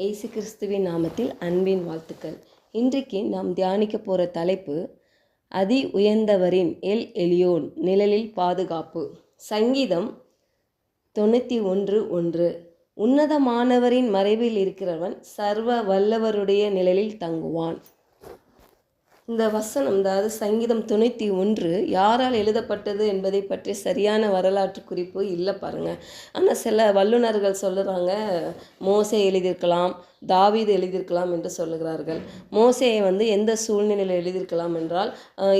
இயேசு கிறிஸ்துவின் நாமத்தில் அன்பின் வாழ்த்துக்கள். இன்றைக்கு நாம் தியானிக்க போகிற தலைப்பு அதி உயர்ந்தவரின் எல் எலியோன் நிழலில் பாதுகாப்பு. சங்கீதம் தொண்ணூற்றி ஒன்று ஒன்று. உன்னதமானவரின் மறைவில் இருக்கிறவன் சர்வ வல்லவருடைய நிழலில் தங்குவான். இந்த வசனம் அதாவது சங்கீதம் தொண்ணூற்றி ஒன்று யாரால் எழுதப்பட்டது என்பதை பற்றி சரியான வரலாற்று குறிப்பு இல்லை பாருங்கள் ஆனால் சில வல்லுநர்கள் சொல்லுறாங்க மோசை எழுதியிருக்கலாம் தாவீது எழுதியிருக்கலாம் என்று சொல்லுகிறார்கள். மோசையை வந்து எந்த சூழ்நிலையில் எழுதியிருக்கலாம் என்றால்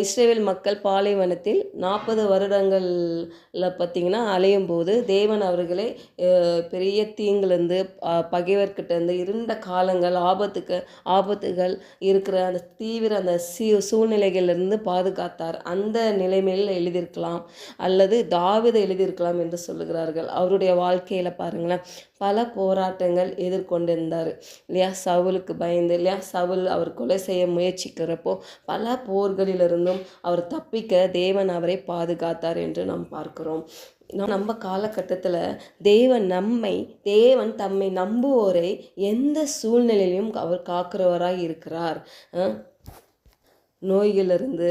இஸ்ரேல் மக்கள் பாலைவனத்தில் நாற்பது வருடங்களில் பார்த்தீங்கன்னா அலையும் போது தேவன் அவர்களை பெரிய தீங்குலேருந்து பகைவர்கிட்டேருந்து இருண்ட காலங்கள் ஆபத்துக்கு ஆபத்துகள் இருக்கிற அந்த தீவிர அந்த சீ சூழ்நிலைகளிலிருந்து பாதுகாத்தார். அந்த நிலைமையில் எழுதியிருக்கலாம். அல்லது தாவீது எழுதியிருக்கலாம் என்று சொல்லுகிறார்கள். அவருடைய வாழ்க்கையில் பாருங்களேன் பல போராட்டங்கள் எதிர்கொண்டிருந்தார். இல்லையா? சவுலுக்கு பயந்து இல்லையா? சவுல் அவர் கொலை செய்ய முயற்சிக்கிறப்போ பல போர்களிலிருந்தும் அவர் தப்பிக்க தேவன் அவரை பாதுகாத்தார் என்று நாம் பார்க்கிறோம். நம்ம காலகட்டத்தில் தேவன் நம்மை தேவன் தம்மை நம்புவோரை எந்த சூழ்நிலையிலும் அவர் காக்கிறவராக இருக்கிறார். நோய்களிலிருந்து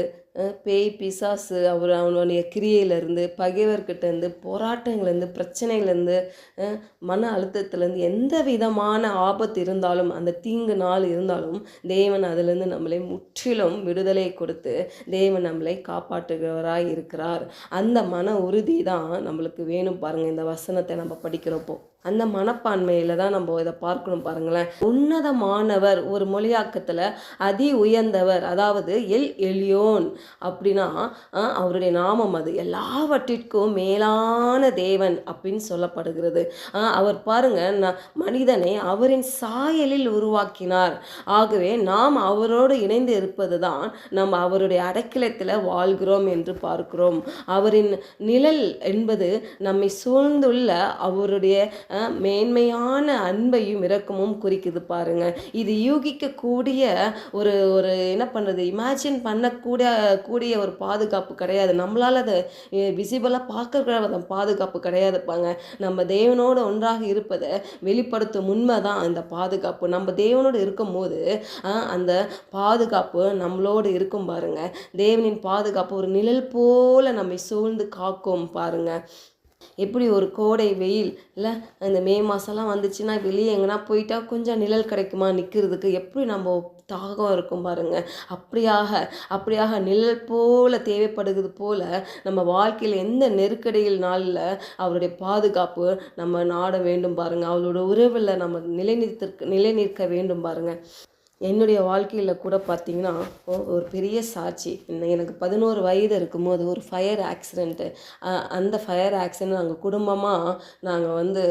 பேய் பிசாசு அவர் அவனுடைய கிரியையிலேருந்து பகைவர்கிட்டேருந்து போராட்டங்கள்லேருந்து பிரச்சனைகள்லேருந்து மன அழுத்தத்துலேருந்து எந்த விதமான ஆபத்து இருந்தாலும் அந்த தீங்கு நாள் இருந்தாலும் தேவன் அதிலிருந்து நம்மளை முற்றிலும் விடுதலை கொடுத்து தேவன் நம்மளை காப்பாற்றுகிறவராய் இருக்கிறார். அந்த மன உறுதி தான் நம்மளுக்கு வேணும் பாருங்கள் இந்த வசனத்தை நம்ம படிக்கிறப்போ. அந்த மனப்பான்மையில் தான் நம்ம இதை பார்க்கணும் பாருங்களேன். உன்னதமானவர் ஒரு மொழியாக்கத்தில் அதி உயர்ந்தவர் அதாவது எல் எலியோன் அப்படின்னா அவருடைய நாமம் அது. எல்லாவற்றிற்கும் மேலான தேவன் அப்படின்னு சொல்லப்படுகிறது. அவர் பாருங்க ந- மனிதனை அவரின் சாயலில் உருவாக்கினார். ஆகவே நாம் அவரோடு இணைந்து இருப்பது தான் நம்ம அவருடைய அடைக்கலத்தில் வாழ்கிறோம் என்று பார்க்கிறோம். அவரின் நிழல் என்பது நம்மை சூழ்ந்துள்ள அவருடைய மேன்மையான அன்பையும் இரக்கமும் குறிக்குது பாருங்க. இது யூகிக்கக்கூடிய ஒரு ஒரு என்ன பண்ணுறது இமேஜின் பண்ணக்கூட கூடிய ஒரு பாதுகாப்பு கிடையாது. நம்மளால் அதை விசிபிளாக பார்க்கக்கூட அந்த பாதுகாப்பு கிடையாதுப்பாங்க நம்ம தேவனோடு ஒன்றாக இருப்பதை வெளிப்படுத்தும் உண்மை தான் இந்த பாதுகாப்பு. நம்ம தேவனோடு இருக்கும்போது அந்த பாதுகாப்பு நம்மளோடு இருக்கும் பாருங்க. தேவனின் பாதுகாப்பு ஒரு நிழல் போல நம்மை சூழ்ந்து காக்கும் பாருங்க. எப்படி ஒரு கோடை வெயில் இல்லை இந்த மே மாதம்லாம் வந்துச்சுன்னா வெளியே எங்கன்னா போயிட்டா கொஞ்சம் நிழல் கிடைக்குமா நிற்கிறதுக்கு எப்படி நம்ம தாகம் இருக்கும் பாருங்க. அப்படியாக அப்படியாக நிழல் போல தேவைப்படுகிறது போல நம்ம வாழ்க்கையில் எந்த நெருக்கடியில் நாளில் அவருடைய பாதுகாப்பு நம்ம நாட வேண்டும் பாருங்க. அவளோட உறவில் நம்ம நிலைநிறுத்த நிலைநிற்க வேண்டும் பாருங்க. என்னுடைய வாழ்க்கையில் கூட பார்த்தீங்கன்னா ஒரு பெரிய சாட்சி. எனக்கு பதினோரு வயது இருக்கும்போது ஒரு ஃபயர் ஆக்சிடெண்ட்டு அந்த ஃபயர் ஆக்சிடெண்ட் நாங்கள் குடும்பமாக நாங்கள் வந்து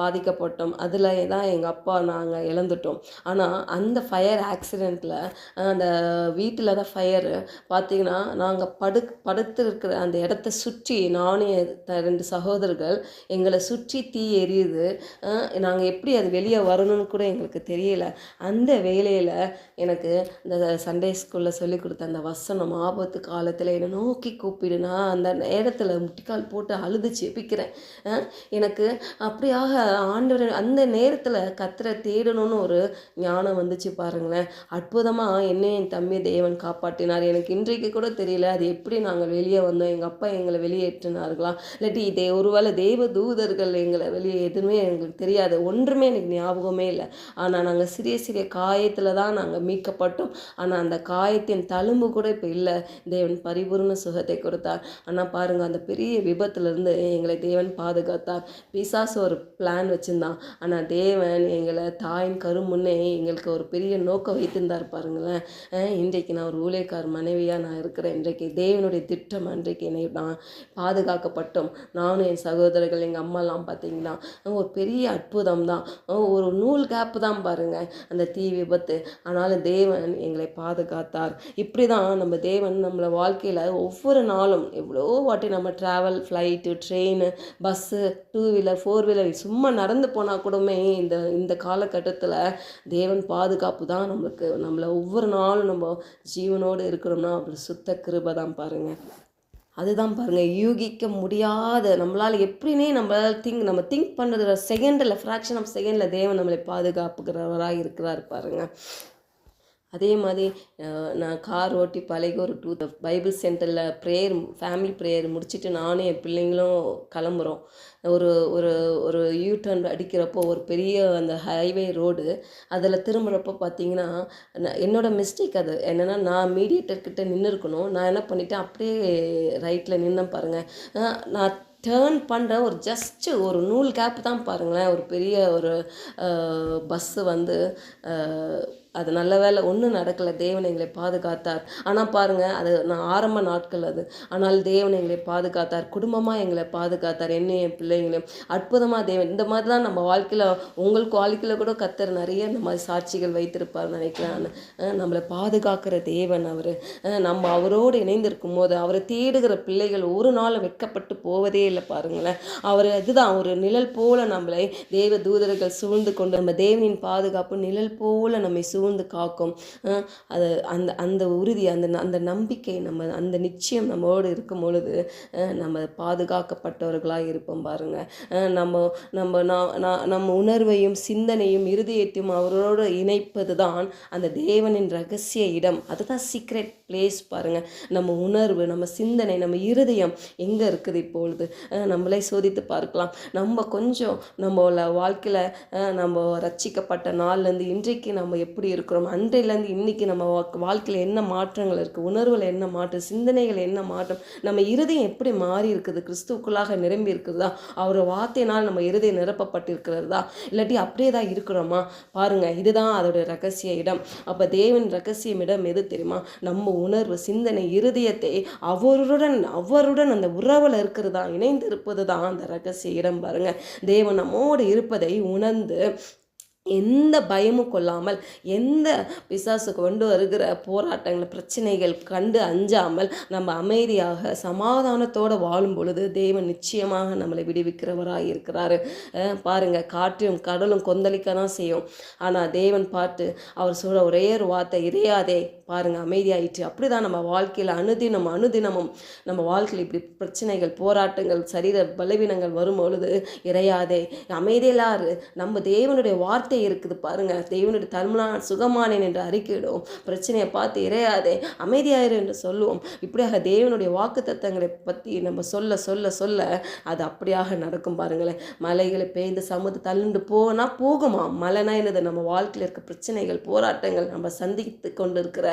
பாதிக்கப்பட்டோம். அதில் தான் எங்கள் அப்பா நாங்கள் இழந்துட்டோம். ஆனால் அந்த ஃபயர் ஆக்சிடெண்ட்டில் அந்த வீட்டில் தான் ஃபயரு பார்த்தீங்கன்னா நாங்கள் படு படுத்து இருக்கிற அந்த இடத்த சுற்றி நானும் ரெண்டு சகோதரர்கள் எங்களை சுற்றி தீ எரியுது. நாங்கள் எப்படி அது வெளியே வரணும்னு கூட எங்களுக்கு தெரியல. அந்த வேலையில் எனக்கு இந்த சண்டே ஸ்கூலில் சொல்லி கொடுத்த அந்த வசனம் ஆபத்து காலத்தில் என்னை நோக்கி கூப்பிடு. நான் அந்த நேரத்தில் முட்டிக்கால் போட்டு அழுது செபிக்கிறேன் எனக்கு அப்படியாக ஆண்டவர் அந்த நேரத்தில் கத்தரை தேடணும்னு ஒரு ஞானம் வந்துச்சு பாருங்களேன். அற்புதமாக என்னை என் தம்பி தேவன் காப்பாற்றினார். எனக்கு இன்றைக்கு கூட தெரியல அது எப்படி நாங்கள் வெளியே வந்தோம்? எங்கள் அப்பா எங்களை வெளியேற்றினார்களா? இல்லாட்டி இதே ஒருவேளை தெய்வ தூதர்கள் எங்களை வெளியே எதுவுமே எங்களுக்கு தெரியாது. ஒன்றுமே எனக்கு ஞாபகமே இல்லை. ஆனால் நாங்கள் சிறிய சிறிய காயத்தில் தான் தான் நாங்கள் மீட்கப்பட்டோம். ஆனால் அந்த காயத்தின் தழும்பு கூட இப்போ இல்லை. தேவன் பரிபூர்ண சுகத்தை கொடுத்தார். ஆனால் பாருங்கள் அந்த பெரிய விபத்துலேருந்து எங்களை தேவன் பாதுகாத்தார். பிசாசு ஒரு பிளான் வச்சுருந்தான். ஆனால் தேவன் எங்களை தாயின் கருமுன்னே எங்களுக்கு ஒரு பெரிய நோக்கம் வைத்திருந்தார் பாருங்களேன். இன்றைக்கு நான் ஒரு ஊழியக்கார் மனைவியாக நான் இருக்கிறேன். இன்றைக்கு தேவனுடைய திட்டம் அன்றைக்கு என்னை நான் பாதுகாக்கப்பட்டோம். நானும் என் சகோதரர்கள் எங்கள் அம்மாலாம் பார்த்தீங்கன்னா ஒரு பெரிய அற்புதம் தான் ஒரு நூல் கேப்பு தான் பாருங்கள் அந்த தீ விபத்து ஆனாலும் தேவன் எங்களை பாதுகாத்தார். இப்படி தான் நம்ம தேவன் நம்மளை வாழ்க்கையில் ஒவ்வொரு நாளும் எவ்வளோ வாட்டி நம்ம travel flight train bus two wheeler four wheeler சும்மா நடந்து போனால் கூடமே இந்த இந்த காலகட்டத்தில் தேவன் பாதுகாப்பு தான் நம்மளுக்கு நம்மளை ஒவ்வொரு நாளும் நம்ம ஜீவனோடு இருக்கிறோம்னா அப்படி சுத்த கிருபை தான் பாருங்கள் அதுதான் பாருங்கள் யூகிக்க முடியாத நம்மளால் எப்படின்னே நம்மளால் திங்க் நம்ம திங்க் பண்ணுறது செகண்டில் ஃப்ராக்ஷன் ஆஃப் செகண்டில் தேவன் நம்மளை பாதுகாப்புகிறவராக இருக்கிறார் பாருங்கள் அதே மாதிரி நான் கார் ஓட்டி பழகி ஒரு டூ பைபிள் சென்டரில் ப்ரேயர் ஃபேமிலி ப்ரேயர் முடிச்சுட்டு நானும் என் பிள்ளைங்களும் கிளம்புறோம். ஒரு ஒரு ஒரு யூ டர்ன் அடிக்கிறப்போ ஒரு பெரிய அந்த ஹைவே ரோடு அதில் திரும்புகிறப்போ பார்த்தீங்கன்னா என்னோடய மிஸ்டேக் அது. என்னென்னா நான் மீடியேட்டர்கிட்ட நின்று இருக்கணும் நான் என்ன பண்ணிட்டேன்? அப்படியே ரைட்டில் நின்று பாருங்கள் நான் டேர்ன் பண்ணுற ஒரு ஜஸ்ட்டு ஒரு நூல் கேப் தான் பாருங்களேன். ஒரு பெரிய ஒரு பஸ்ஸு வந்து அது நல்ல வேலை ஒன்றும் நடக்கலை. தேவன் எங்களை பாதுகாத்தார். ஆனால் பாருங்கள் அது நான் ஆரம்ப நாட்கள் அது. ஆனால் தேவன் எங்களை பாதுகாத்தார். குடும்பமாக எங்களை பாதுகாத்தார். என்னையும் என் பிள்ளைங்களையும். அற்புதமாக தேவன். இந்த மாதிரி தான் நம்ம வாழ்க்கையில் உங்களுக்கு வாழ்க்கையில் கூட கத்தர் நிறைய இந்த மாதிரி சாட்சிகள் வைத்திருப்பார் நினைக்கிறேன் நம்மளை பாதுகாக்கிற தேவன் அவர். நம்ம அவரோடு இணைந்திருக்கும் போது அவரை தேடுகிற பிள்ளைகள் ஒரு நாள் வெட்கப்பட்டு போவதே இல்லை பாருங்களேன். அவர் இதுதான் ஒரு நிழல் போல நம்மளை தேவ தூதர்கள் சூழ்ந்து கொண்டு நம்ம தேவனின் பாதுகாப்பு நிழல் போல நம்மை சூ சூழ்ந்து காக்கும். அது அந்த அந்த உறுதி அந்த அந்த நம்பிக்கை நம்ம அந்த நிச்சயம் நம்மோடு இருக்கும் பொழுது நம்ம பாதுகாக்கப்பட்டவர்களாக இருப்போம் பாருங்கள் நம்ம நம்ம நம்ம உணர்வையும் சிந்தனையும் இருதயத்தையும் அவரோடு இணைப்பது தான் அந்த தேவனின் ரகசிய இடம். அதுதான் சீக்ரெட் பிளேஸ் பாருங்கள் நம்ம உணர்வு நம்ம சிந்தனை நம்ம இருதயம் எங்கே இருக்குது இப்பொழுது? நம்மளே சோதித்து பார்க்கலாம். நம்ம கொஞ்சம் நம்மள வாழ்க்கையில் நம்ம ரச்சிக்கப்பட்ட நாள்லேருந்து இன்றைக்கு நம்ம எப்படி இருக்கிறோம்? அன்றையிலேருந்து இன்றைக்கி நம்ம வாழ்க்கையில் என்ன மாற்றங்கள் இருக்குது உணர்வில் என்ன மாற்றம்? சிந்தனைகள் என்ன மாற்றம்? நம்ம இருதயம் எப்படி மாறி இருக்குது? கிறிஸ்துவுக்குள்ளாக நிரம்பி இருக்குதா? அவர் வார்த்தையினால் நம்ம இருதயம் நிரப்பப்பட்டிருக்கிறதா? இல்லாட்டி அப்படியே தான் இருக்கிறோமா? பாருங்கள் இதுதான் அதோடைய ரகசிய இடம். அப்போ தேவன் ரகசியம் இடம் எது தெரியுமா? நம்ம உணர்வு சிந்தனை இருதயத்தை அவருடன் அவருடன் அந்த உறவில் இருக்கிறதா இணைந்து இருப்பது தான் அந்த ரகசிய இடம் பாருங்க. தேவன் நம்மோடு இருப்பதை உணர்ந்து எந்த பயமும் கொள்ளாமல் எந்த பிசாசு கொண்டு வருகிற போராட்டங்கள் பிரச்சனைகள் கண்டு அஞ்சாமல் நம்ம அமைதியாக சமாதானத்தோடு வாழும் பொழுது தேவன் நிச்சயமாக நம்மளை விடுவிக்கிறவராக இருக்கிறாரு. பாருங்கள் காற்றும் கடலும் கொந்தளிக்க தான் செய்யும். ஆனால் தேவன் பார்த்து அவர் சொல்கிற ஒரே ஒரு வார்த்தை இறையாதே பாருங்கள் அமைதியாயிற்று. அப்படி தான் நம்ம வாழ்க்கையில் அனுதினம் அனுதினமும் நம்ம வாழ்க்கையில் இப்படி பிரச்சனைகள் போராட்டங்கள் சரீர பலவீனங்கள் வரும் பொழுது இறையாதே அமைதியிலாரு நம்ம தேவனுடைய வார்த்தை இருக்குது பாருங்கள் தேவனுடைய தன்மனா சுகமானேன் என்று அறிக்கையிடும். பிரச்சனையை பார்த்து இறையாதே அமைதியாயிரு என்று சொல்லுவோம். இப்படியாக தேவனுடைய வாக்கு தத்தங்களை பற்றி நம்ம சொல்ல சொல்ல சொல்ல அது அப்படியாக நடக்கும் பாருங்களேன். மலைகளை பெய்ந்து சமுது தள்ளுண்டு போனால் போகுமா? மலைனா என்னது? நம்ம வாழ்க்கையில் இருக்க பிரச்சனைகள் போராட்டங்கள் நம்ம சந்தித்து கொண்டு இருக்கிற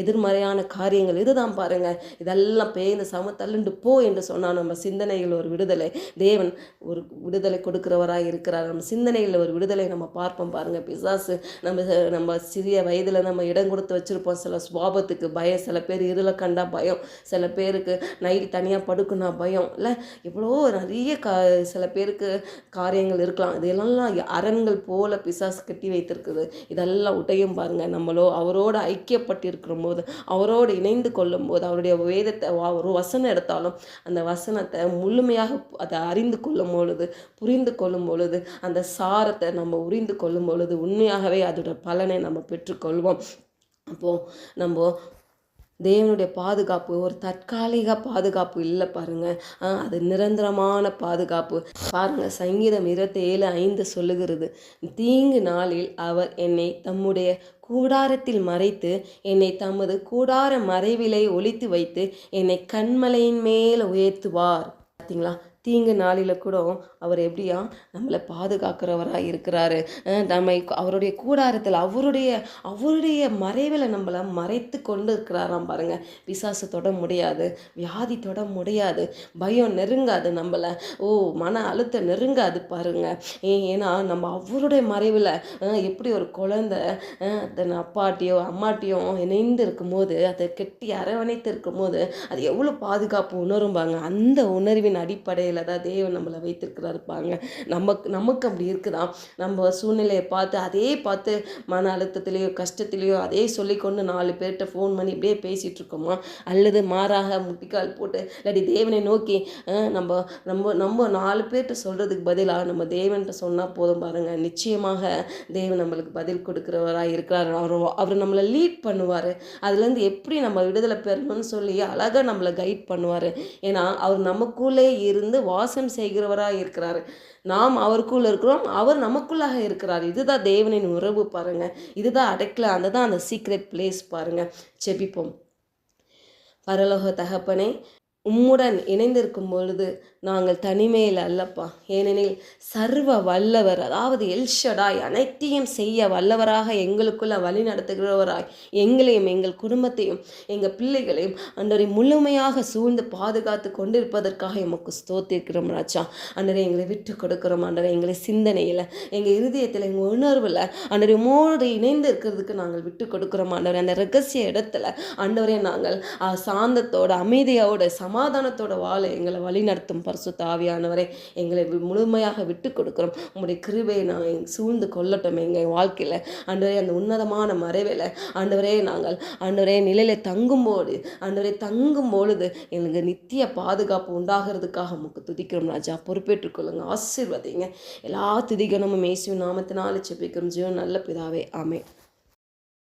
எதிர்மறையான காரியங்கள் இதுதான் பாருங்கள் இதெல்லாம் பெய்ந்து சம தள்ளுண்டு போ என்று சொன்னால் நம்ம சிந்தனைகள் ஒரு விடுதலை. தேவன் ஒரு விடுதலை கொடுக்கிறவராக இருக்கிறார். நம்ம சிந்தனைகளில் ஒரு விடுதலை நம்ம பார்ப்போம் பாருங்கள் பிசாசு நம்ம நம்ம சிறிய வயதில் நம்ம இடம் கொடுத்து வச்சுருப்போம். சில சுவாபத்துக்கு பயம் சில பேர் இருளை கண்டா பயம் சில பேருக்கு நைட்டு தனியாக படுக்குனா பயம். இல்லை எவ்வளோ நிறைய கா சில பேருக்கு காரியங்கள் இருக்கலாம். இதெல்லாம் அரண்கள் போல பிசாசு கட்டி வைத்திருக்குது. இதெல்லாம் உடையும் பாருங்கள் நம்மளோ அவரோடு ஐக்கியப்பட்டிருக்கிற போது அவரோடு இணைந்து கொள்ளும் போது அவருடைய வேதத்தை ஒரு வசனம் எடுத்தாலும் அந்த வசனத்தை முழுமையாக அதை அறிந்து கொள்ளும் பொழுது புரிந்து கொள்ளும் பொழுது அந்த சாரத்தை நம்ம உரிந்து கொள்ளும் கொள்ளும் பொழுது உண்மையாகவே அதோட பலனை நம்ம பெற்றுக்கொள்வோம். அப்போது நம்ம தேவனுடைய பாதுகாப்பு ஒரு தற்காலிக பாதுகாப்பு இல்லை பாருங்கள் அது நிரந்தரமான பாதுகாப்பு. பாருங்கள் சங்கீதம் இருபத்தி ஏழு ஐந்து சொல்லுகிறது தீங்கு நாளில் அவர் என்னை தம்முடைய கூடாரத்தில் மறைத்து என்னை தமது கூடார மறைவிலை ஒழித்து வைத்து என்னை கண்மலையின் மேல் உயர்த்துவார். பார்த்தீங்களா தீங்கு நாளில் கூட அவர் எப்படியா நம்மளை பாதுகாக்கிறவராக இருக்கிறாரு. நம்மை அவருடைய கூடாரத்தில் அவருடைய அவருடைய மறைவில் நம்மளை மறைத்து கொண்டு இருக்கிறாராம் பாருங்கள் விசாசு தொட முடியாது வியாதி தொட முடியாது பயம் நெருங்காது நம்மளை. ஓ மன அழுத்தம் நெருங்காது பாருங்கள் ஏன்னா நம்ம அவருடைய மறைவில் எப்படி ஒரு குழந்தை தன் அப்பாட்டியோ அம்மாட்டியோ இணைந்து இருக்கும்போது அதை கெட்டி அரவணைத்து இருக்கும்போது அது எவ்வளோ பாதுகாப்பு உணரும்பாங்க அந்த உணர்வின் அடிப்படையில் நிலையில் தான் தேவன் நம்மளை வைத்திருக்கிறாரு பாருங்க. நமக்கு நமக்கு அப்படி இருக்குதா? நம்ம சூழ்நிலையை பார்த்து அதே பார்த்து மன அழுத்தத்திலேயோ கஷ்டத்திலேயோ அதே சொல்லிக்கொண்டு நாலு பேர்கிட்ட ஃபோன் பண்ணி இப்படியே பேசிகிட்டு இருக்கோமா? அல்லது மாறாக முட்டிக்கால் போட்டு இல்லாட்டி தேவனை நோக்கி நம்ம நம்ம நம்ம நாலு பேர்கிட்ட சொல்கிறதுக்கு பதிலாக நம்ம தேவன்கிட்ட சொன்னால் போதும் பாருங்கள் நிச்சயமாக தேவன் நம்மளுக்கு பதில் கொடுக்குறவராக இருக்கிறார். அவர் அவர் நம்மளை லீட் பண்ணுவார். அதுலேருந்து எப்படி நம்ம விடுதலை பெறணும்னு சொல்லி அழகாக நம்மளை கைட் பண்ணுவார். ஏன்னா அவர் நமக்குள்ளே இருந்து வாசம் செய்கிறவராக இருக்கிறாரு. நாம் அவருக்குள்ள இருக்கிறோம் அவர் நமக்குள்ளாக இருக்கிறார். இதுதான் தேவனின் உறவு பாருங்க. இதுதான் அடைக்கல அதுதான் அந்த சீக்ரெட் பிளேஸ் பாருங்க. செபிப்போம் பரலோக தகப்பனே உம்முடன் இணைந்திருக்கும் பொழுது நாங்கள் தனிமையில் அல்லப்பா. ஏனெனில் சர்வ வல்லவர் அதாவது எல்ஷடாய் அனைத்தையும் செய்ய வல்லவராக எங்களுக்குள்ள வழி நடத்துகிறவராய். எங்களையும் எங்கள் குடும்பத்தையும் எங்கள் பிள்ளைகளையும் அன்றரை முழுமையாக சூழ்ந்து பாதுகாத்து கொண்டிருப்பதற்காக எமக்கு ஸ்தோத்திருக்கிறோம் ராஜா. அன்றரை எங்களை விட்டு கொடுக்குறோம் அன்றரை எங்களை சிந்தனையில் எங்கள் இருதயத்தில் எங்கள் உணர்வில் அன்றரை உமோடு இணைந்து இருக்கிறதுக்கு நாங்கள் விட்டு கொடுக்குறோம். ஆண்டவரே அந்த ரகசிய இடத்துல ஆண்டவரே நாங்கள் சாந்தத்தோட அமைதியோட சமாதானத்தோட வாழ எங்களை வழி நடத்தும் பரிசுத்த ஆவியானவரே எங்களை முழுமையாக விட்டு கொடுக்குறோம் உங்களுடைய கிருபையை நாங்கள் சூழ்ந்து கொள்ளட்டும் எங்கள் வாழ்க்கையில். ஆண்டவரே அந்த உன்னதமான மறைவில் ஆண்டவரே நாங்கள் ஆண்டவரே நிலையில் தங்கும்போது ஆண்டவரே தங்கும் பொழுது எங்களுக்கு நித்திய பாதுகாப்பு உண்டாகிறதுக்காக உமக்கு துதிக்கிறோம் ராஜா. பொறுப்பேற்றுக்கொள்ளுங்க ஆசீர்வதிங்க. எல்லா துதிகனமும் இயேசுவின் நாமத்தினால செப்பிக்கிறோம் ஜீவன் நல்ல பிதாவே ஆமே